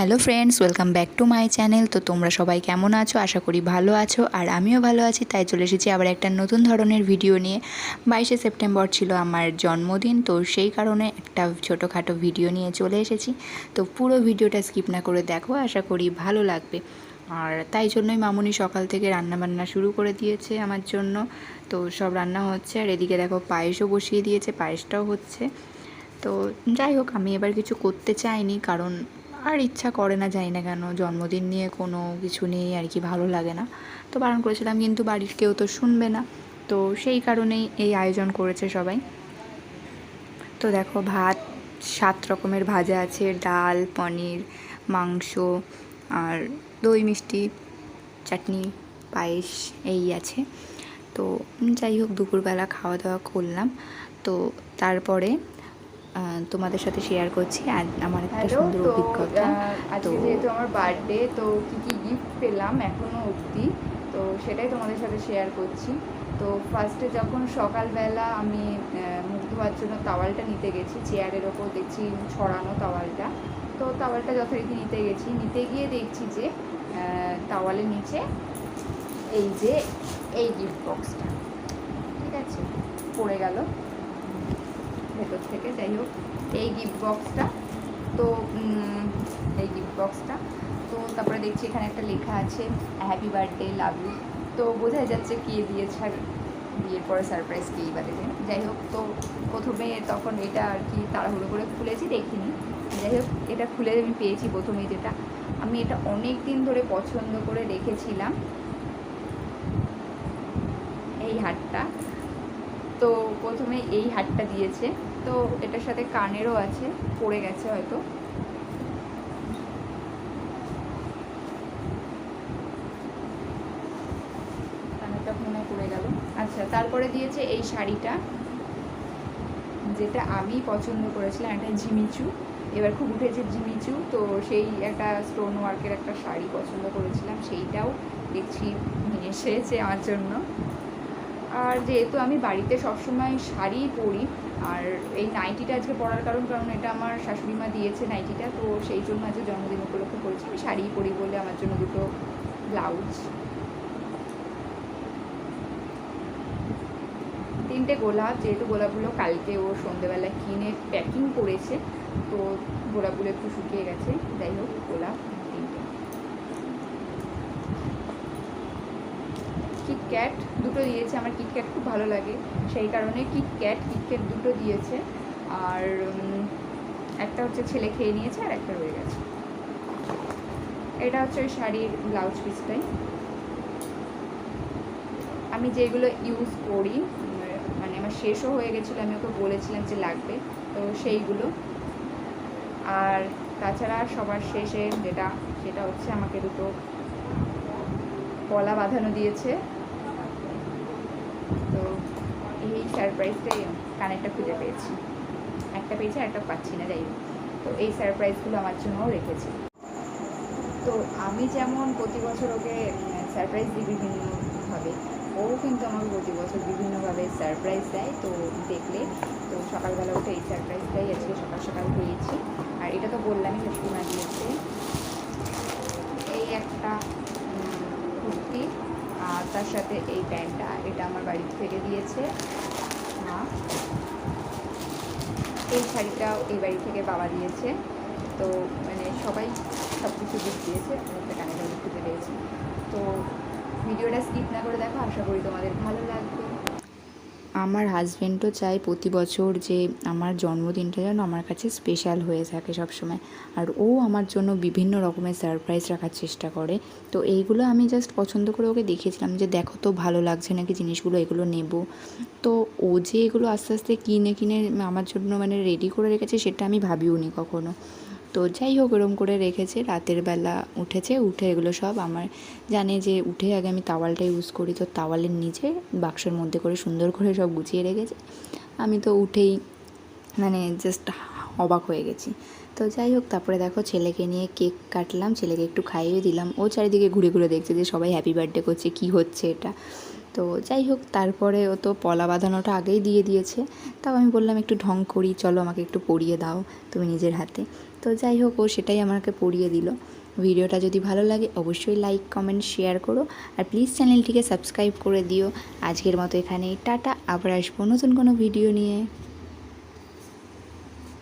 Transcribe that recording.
Hello friends, welcome back to my channel. তো তোমরা সবাই কেমন আছো? আশা করি ভালো আছো, আর আমিও ভালো আছি, তাই চলে এসেছি আবার একটা নতুন ধরনের ভিডিও নিয়ে। বাইশে সেপ্টেম্বর ছিল আমার জন্মদিন, তো সেই কারণে একটা ছোটোখাটো ভিডিও নিয়ে চলে এসেছি। তো পুরো ভিডিওটা স্কিপ না করে দেখো, আশা করি ভালো লাগবে। আর তাই জন্যই মামুনি সকাল থেকে রান্না বান্না শুরু করে দিয়েছে আমার জন্য। তো সব রান্না হচ্ছে, আর এদিকে দেখো পায়েসও বসিয়ে দিয়েছে, পায়েসটাও হচ্ছে। তো যাই হোক, আমি এবার কিছু করতে চাইনি, কারণ আর ইচ্ছা করে না, জানি না কেন। জন্মদিন নিয়ে কোনো কিছু নেই, আর কি ভালো লাগে না। তো বারণ করেছিলাম, কিন্তু বাড়ির কেউ তো শুনবে না। তো সেই কারণেই এই আয়োজন করেছে সবাই। তো দেখো, ভাত সাত রকমের ভাজা আছে, ডাল, পনির, মাংস আর দই, মিষ্টি, চাটনি, পায়েস, এই আছে। তো যাই হোক, দুপুরবেলা খাওয়া দাওয়া করলাম। তো তারপরে তোমাদের সাথে শেয়ার করছি আর আমার একটা সুন্দর অভিজ্ঞতা। তো আজকে যেহেতু আমার বার্থডে তো কি কি গিফট পেলাম এখনও অবধি? তো সেটাই তোমাদের সাথে শেয়ার করছি। তো ফার্স্টে যখন সকালবেলা আমি মুখ ধোয়ার জন্য তাওয়ালটা নিতে গেছি চেয়ারের ওপর দেখছি ছড়ানো তাওয়ালটা তো তাওয়ালটা যথারীতি নিতে গেছি। নিতে গিয়ে দেখছি যে তাওয়ালের নিচে এই যে এই গিফট বক্সটা ঠিক আছে? পড়ে গেল। ভেতর থেকে, যাই হোক, এই গিফট বক্সটা তো এই গিফট বক্সটা তো তারপরে দেখছি এখানে একটা লেখা আছে হ্যাপি বার্থডে লাভ ইউ তো বোঝাই যাচ্ছে কে দিয়েছে আর বিয়ের পরে সারপ্রাইজ কেই বা দেবে যাই হোক, তো প্রথমে তখন এটা আর কি তাড়াহুড়ো করে খুলেছি, দেখিনি। যাই হোক, এটা খুলে আমি পেয়েছি প্রথমে যেটা। আমি এটা অনেক দিন ধরে পছন্দ করে রেখেছিলাম। এই হারটা। তো প্রথমে এই হারটা দিয়েছে। তো এটার সাথে কানেরও আছে, পড়ে গেছে হয়তো। কানেরটা মনে পড়ে গেল। আচ্ছা তারপরে দিয়েছে এই শাড়িটা, যেটা আমি পছন্দ করেছিলাম, একটা ঝিমিচু এবার খুব উঠেছে ঝিমিচু তো সেই একটা স্টোন ওয়ার্কের একটা শাড়ি পছন্দ করেছিলাম, সেইটাও দেখছি নিয়ে এসেছে আমার জন্য। আর যেহেতু আমি বাড়িতে সবসময় শাড়ি পরি, আর এই নাইটিটা আজকে পরার কারণ কারণ এটা আমার শাশুড়ি মা দিয়েছে নাইটিটা, তো সেই জন্য আজকে জন্মদিন উপলক্ষে করেছি আমি শাড়িই পরি বলে আমার জন্য দুটো ব্লাউজ। তিনটে গোলাপ, যেহেতু গোলাপগুলো কালকে ও সন্ধেবেলা কিনে প্যাকিং করেছে, তো গোলাপগুলো একটু শুকিয়ে গেছে, যাই হোক গোলাপ তিনটে কিটক্যাট দুটো দিয়েছে, আমার কিটক্যাট খুব ভালো লাগে। সেই কারণে কিটক্যাট কিটক্যাট দুটো দিয়েছে। আর একটা হচ্ছে ছেলে খেয়ে নিয়েছে আর একটা রয়ে গেছে। এটা হচ্ছে ওই শাড়ির ব্লাউজ পিসটাই। আমি যেগুলো ইউজ করি মানে আমার শেষও হয়ে গেছিল, আমি ওকে বলেছিলাম যে লাগবে, তো সেইগুলো। আর তাছাড়া সবার শেষে যেটা, সেটা হচ্ছে আমাকে দুটো কলা বাঁধানো দিয়েছে তো এই সারপ্রাইজটাই কানেরটা খুঁজে পেয়েছি। একটা পেয়েছি একটা পাচ্ছি না, যাই তো এই সারপ্রাইজগুলো আমার জন্যও রেখেছি। তো আমি যেমন প্রতি বছর ওকে সারপ্রাইজ দিই বিভিন্নভাবে, ও কিন্তু আমাকে প্রতি বছর বিভিন্নভাবে সারপ্রাইজ দেয়। তো দেখলে, তো সকালবেলা উঠে এই সারপ্রাইজটাই আজকে সকাল সকাল পেয়েছি। আর এটা তো বললামই শাশুড়িমা দিয়েছে এই একটা কুর্তি, আর তার সাথে এই প্যান্টটা, এটা আমার বাড়ি থেকে দিয়েছে মা এই শাড়িটাও এই বাড়ি থেকে বাবা দিয়েছে। তো মানে সবাই সব কিছু গিফট দিয়েছে একটা কানে খুঁজে পেয়েছি। তো ভিডিওটা স্কিপ না করে দেখো, আশা করি তোমাদের ভালো লাগবে। আমার হাজব্যান্ডও চায় প্রতি বছর যে আমার জন্মদিনটা যেন আমার কাছে স্পেশাল হয়ে থাকে সবসময়। আর ও আমার জন্য বিভিন্ন রকমের সারপ্রাইজ রাখার চেষ্টা করে। তো এইগুলো আমি জাস্ট পছন্দ করে ওকে দেখিয়েছিলাম যে, দেখো তো ভালো লাগছে নাকি জিনিসগুলো, এগুলো নেব। তো ও যে এগুলো আস্তে আস্তে কিনে কিনে আমার জন্য মানে রেডি করে রেখেছে, সেটা আমি ভাবিও নি কখনো। তো যাই হোক ওরম করে রেখেছে। রাতের বেলা উঠেছে। উঠে এগুলো সব আমার জানে যে উঠে আগে আমি তাওয়ালটা ইউজ করি। তো তাওয়ালের নিচে বাক্সের মধ্যে করে সুন্দর করে সব গুছিয়ে রেখেছে। আমি তো উঠেই মানে জাস্ট অবাক হয়ে গেছি। তো যাই হোক, তারপরে দেখো ছেলেকে নিয়ে কেক কাটলাম। ছেলেকে একটু খাইয়ে দিলাম। ও চারিদিকে ঘুরে ঘুরে দেখছে যে সবাই হ্যাপি বার্থডে করছে। কি হচ্ছে এটা? তো যাই হোক, তারপরে ও তো পলা বাঁধানোটা আগেই দিয়ে দিয়েছে। তাও আমি বললাম, একটু ঢং করি, চলো আমাকে একটু পরিয়ে দাও তুমি নিজের হাতে। তো যাই হোক, ও সেটাই আমাকে পরিয়ে দিল। ভিডিওটা যদি ভালো লাগে, অবশ্যই লাইক, কমেন্ট, শেয়ার করো। আর প্লিজ চ্যানেলটিকে সাবস্ক্রাইব করে দিও। আজকের মতো এখানেই, টাটা। আবার আসব নতুন কোনো ভিডিও নিয়ে।